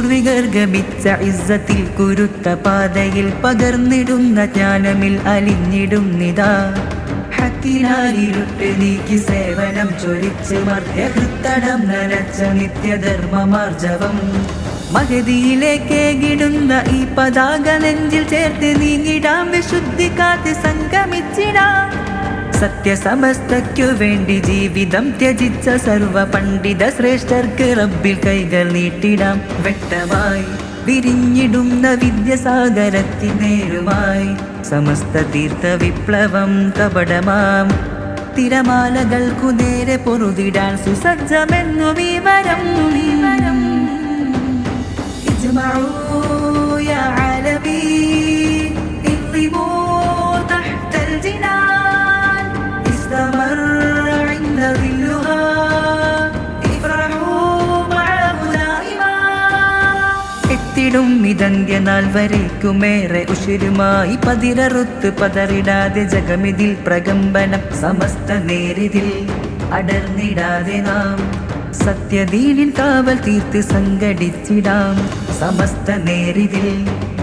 പൂർവികർ ഗമിച്ച ഇസ്സത്തിൽ കുരുത്ത പാതയിൽ പകർന്നിടുന്ന ജ്ഞാനമിൽ അലിഞ്ഞിടുന്നിതാ ഹക്കിനാലിരുട്ട് നീക്കി സേവനം ചൊരിച്ച് മധ്യഹൃത്തടം നനച്ച നിത്യധർമ്മമാർജവം. മഹതിയിലേക്കേകിടുന്ന ഈ പതാക നെഞ്ചിൽ ചേർത്ത് നീങ്ങിടാം വിശുദ്ധി കാത്ത് സംഗമിച്ചിടാം. സത്യസമസ്തയ്ക്കു വേണ്ടി ജീവിതം ത്യജിച്ച സർവ പണ്ഡിത ശ്രേഷ്ഠർക്ക് റബ്ബിൽ കൈകൾ നീട്ടിടാം. വ്യക്തമായി വിരിഞ്ഞിടുന്ന വിദ്യസാഗരത്തിനേരുമായി സമസ്ത തീർത്ഥ വിപ്ലവം കപടമാം. തിരമാലകൾക്കു നേരെ പൊറുതിടാൻ സുസജ്ജമെന്നു വിവരം വിവരം എത്തിടും ഇതന്ത്യനാൾ വരയ്ക്കുമേറെ ഉഷിരുമായി പതിരറുത്ത് പതറിടാതെ ജഗമിതിൽ പ്രകമ്പനം സമസ്ത നേരിതിൽ അടർന്നിടാതെ നാം സത്യദീനിൻ കാവൽ തീർത്ത് സംഘടിച്ചിടാം സമസ്ത നേരിതിൽ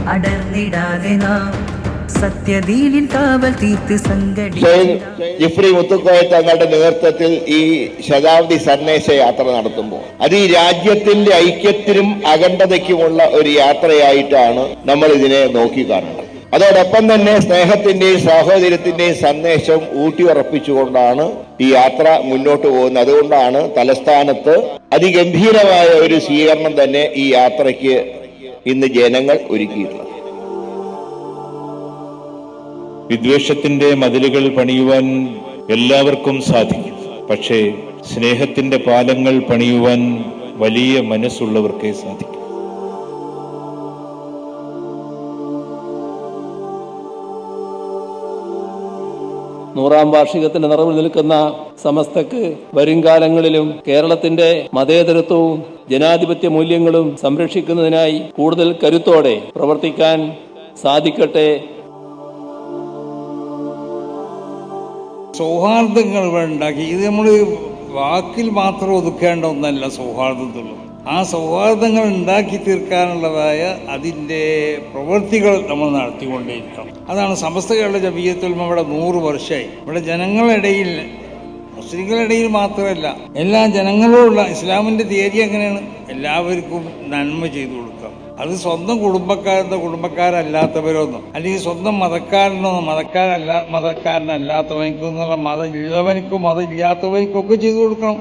അടർന്നിടാതെ നാം സത്യദീനിൻ കാവൽ തീർത്ത് ജിഫ്രി മുത്തുക്കോയ തങ്ങളുടെ നേതൃത്വത്തിൽ ഈ ശതാബ്ദി സന്ദേശ യാത്ര നടത്തുമ്പോൾ. അത് ഈ രാജ്യത്തിന്റെ ഐക്യത്തിനും അഖണ്ഡതയ്ക്കുമുള്ള ഒരു യാത്രയായിട്ടാണ് നമ്മൾ ഇതിനെ നോക്കി കാണുന്നത്. അതോടൊപ്പം തന്നെ സ്നേഹത്തിന്റെയും സാഹോദര്യത്തിന്റെയും സന്ദേശം ഊട്ടിയുറപ്പിച്ചുകൊണ്ടാണ് ഈ യാത്ര മുന്നോട്ട് പോകുന്നത്. അതുകൊണ്ടാണ് തലസ്ഥാനത്ത് അതിഗംഭീരമായ ഒരു സ്വീകരണം തന്നെ ഈ യാത്രയ്ക്ക് ഇന്ന് ജനങ്ങൾ ഒരുക്കിയിട്ടുള്ളത്. വിദ്വേഷത്തിന്റെ മതിലുകൾ പണിയുവാൻ എല്ലാവർക്കും സാധിക്കും. പക്ഷേ സ്നേഹത്തിന്റെ പാലങ്ങൾ പണിയുവാൻ വലിയ മനസ്സുള്ളവർക്കേ സാധിക്കും. നൂറാം വാർഷികത്തിന്റെ നിറവിൽ നിൽക്കുന്ന സമസ്തക്ക് വരുംകാലങ്ങളിലും കേരളത്തിന്റെ മതേതരത്വവും ജനാധിപത്യ മൂല്യങ്ങളും സംരക്ഷിക്കുന്നതിനായി കൂടുതൽ കരുത്തോടെ പ്രവർത്തിക്കാൻ സാധിക്കട്ടെ സൗഹാർദ്ദങ്ങൾ ഉണ്ടാക്കി ഇത് നമ്മൾ വാക്കിൽ മാത്രം ഒതുക്കേണ്ട ഒന്നല്ല സൗഹാർദ്ദത്തുള്ളൂ. ആ സൗഹാർദ്ദങ്ങൾ ഉണ്ടാക്കി തീർക്കാനുള്ളതായ അതിന്റെ പ്രവൃത്തികൾ നമ്മൾ നടത്തിക്കൊണ്ടേയിരിക്കണം. അതാണ് സമസ്ത കേരള ജമീയത്തുൽ ഇവിടെ നൂറ് വർഷമായി. ഇവിടെ ജനങ്ങളിടയിൽ മുസ്ലിങ്ങളിടയിൽ മാത്രമല്ല എല്ലാ ജനങ്ങളോടുള്ള ഇസ്ലാമിന്റെ തീയതി എങ്ങനെയാണ്? എല്ലാവർക്കും നന്മ ചെയ്തു കൊടുക്കുക അത് സ്വന്തം കുടുംബക്കാരുടെ കുടുംബക്കാരല്ലാത്തവരൊന്നും. അല്ലെങ്കിൽ സ്വന്തം മതക്കാരനോ മതക്കാരല്ല മതക്കാരനല്ലാത്തവനിക്കും എന്നുള്ള മതം ഉള്ളവനിക്കും മതം ഇല്ലാത്തവനിക്കും ഒക്കെ ചെയ്തു കൊടുക്കണം.